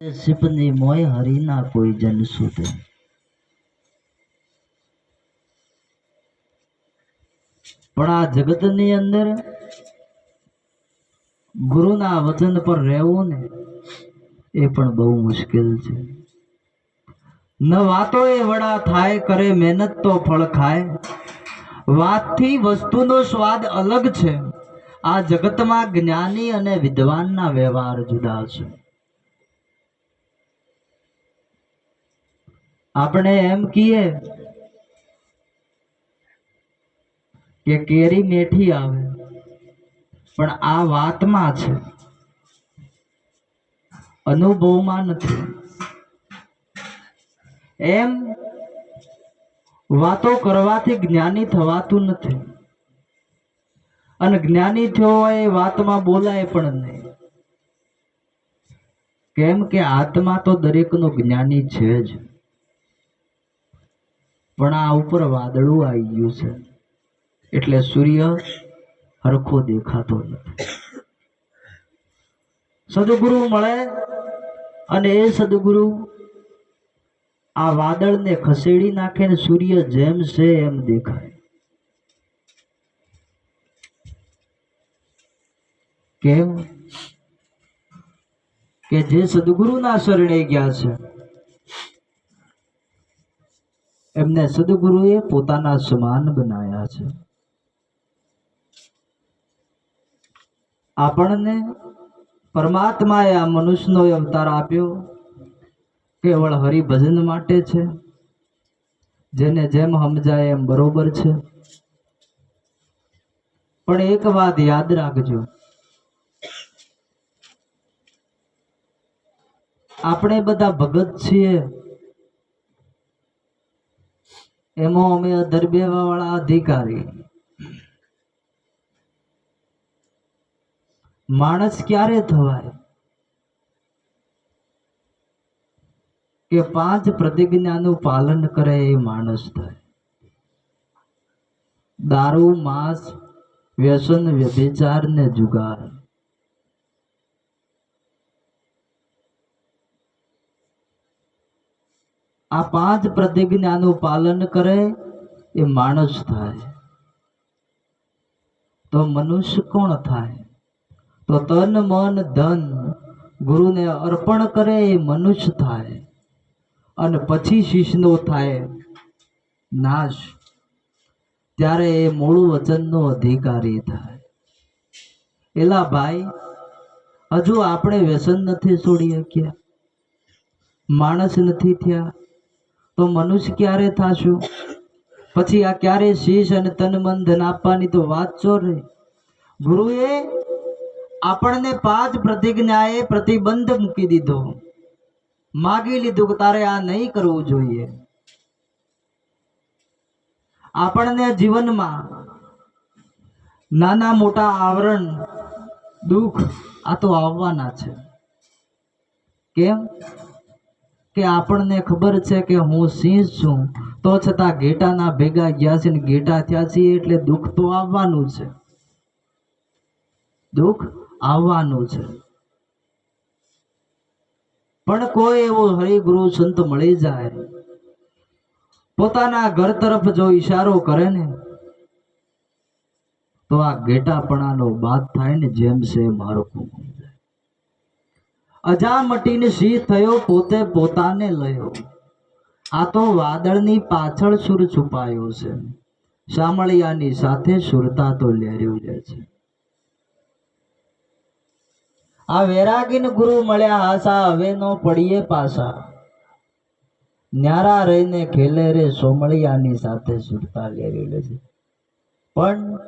સિપની મોય હરિના કોઈ જન સુતે પણ આ જગતની અંદર ગુરુના વચન પર રહેવું ને એ પણ બહુ મુશ્કેલ છે. ન વાતો એ વડા થાય, કરે મહેનત તો ફળ ખાય. વાતથી વસ્તુનો સ્વાદ અલગ છે. આ જગતમાં જ્ઞાની અને વિદ્વાનના વ્યવહાર જુદા છે. આપણે એમ કહીએ કે કેરી મેઠી આવે, પણ આ વાતમાં છે. અનુભવમાં નથી. એમ વાતો કરવાથી જ્ઞાની થવાતું નથી. અને જ્ઞાની થયો હોય એ વાતમાં બોલાય પણ નહીં. કેમ કે આત્મા તો દરેકનો જ્ઞાની છે જ. પણ આ ઉપર વાદળું આવી ગયું છે. એટલે સૂર્ય હરખો દેખાતો નથી. સદગુરુ મળે અને એ સદગુરુ આ વાદળને ખસેડી નાખે ને સૂર્ય જેમ છે એમ દેખાય. કેમ? કે જે સદગુરુના શરણે ગયા છે એમને સદગુરુએ પોતાના સમાન બનાવ્યા છે. આપણને પરમાત્માએ આ મનુષ્યનો અવતાર આપ્યો. કેવળ હરિભજન માટે છે. જેને જેમ સમજાય એમ બરોબર છે. પણ એક વાત યાદ રાખજો. આપણે બધા ભગત છીએ. એમાં અમે દરબેવા વાળા અધિકારી. માણસ ક્યારે થવાય? કે પાંચ પ્રતિજ્ઞાનું પાલન કરે એ માણસ થાય. દારૂ, માંસ, વ્યસન વ્યભિચાર ને જુગાર. આ પાંચ પ્રતિજ્ઞાનું પાલન કરે એ માણસ થાય. તો મનુષ્ય કોણ થાય? તો તન, મન, ધન ગુરુને અર્પણ કરે એ મનુષ્ય થાય. અને પછી શિષ્યનો થાય નાશ. ત્યારે એ મૂળ વચનનો અધિકારી થાય. એલા ભાઈ, હજુ આપણે વ્યસન નથી છોડી શક્યા? માણસ નથી થયા? તો મનુષ્ય ક્યારે થાશું? પછી આ ક્યારે શીશ અને તન મન ધન આપવાની તો વાત ચો રે? ગુરુએ આપણને પાંચ પ્રતિજ્ઞાએ પ્રતિબંધ મૂકી દીધો. માગી લીધું કે તારે આ નહીં કરવું જોઈએ. આપણને જીવનમાં નાના મોટા આવરણ, દુઃખ આ તો આવવાના છે. કેમ? કે આપણને ખબર છે કે હું સિંહ છું. તો છતાં ઘેટાના ભેગા ગયા છે ને ઘેટા થયા છીએ એટલે દુઃખ તો આવવાનું છે. દુઃખ આવવાનું છે. પણ કોઈ એવો હરિગુરુ સંત મળી જાય. પોતાના ઘર તરફ જો ઈશારો કરે ને, તો આ ઘેટાપણાનો બાદ થાય ને જેમ છે મારો અજામટીને સિંહ થયો, પોતે પોતાને લયો. આ તો વાદળની પાછળ સુર છુપાયો છે. શામળિયાની સાથે સુરતા તો લહેર્યું જાય છે. આ વૈરાગીન ગુરુ મળ્યા આશા, હવે નો પડીએ પાછા. ન્યારા રહીને ખેલે રે, સોમળિયાની સાથે સુરતા લહેરી લે છે. પણ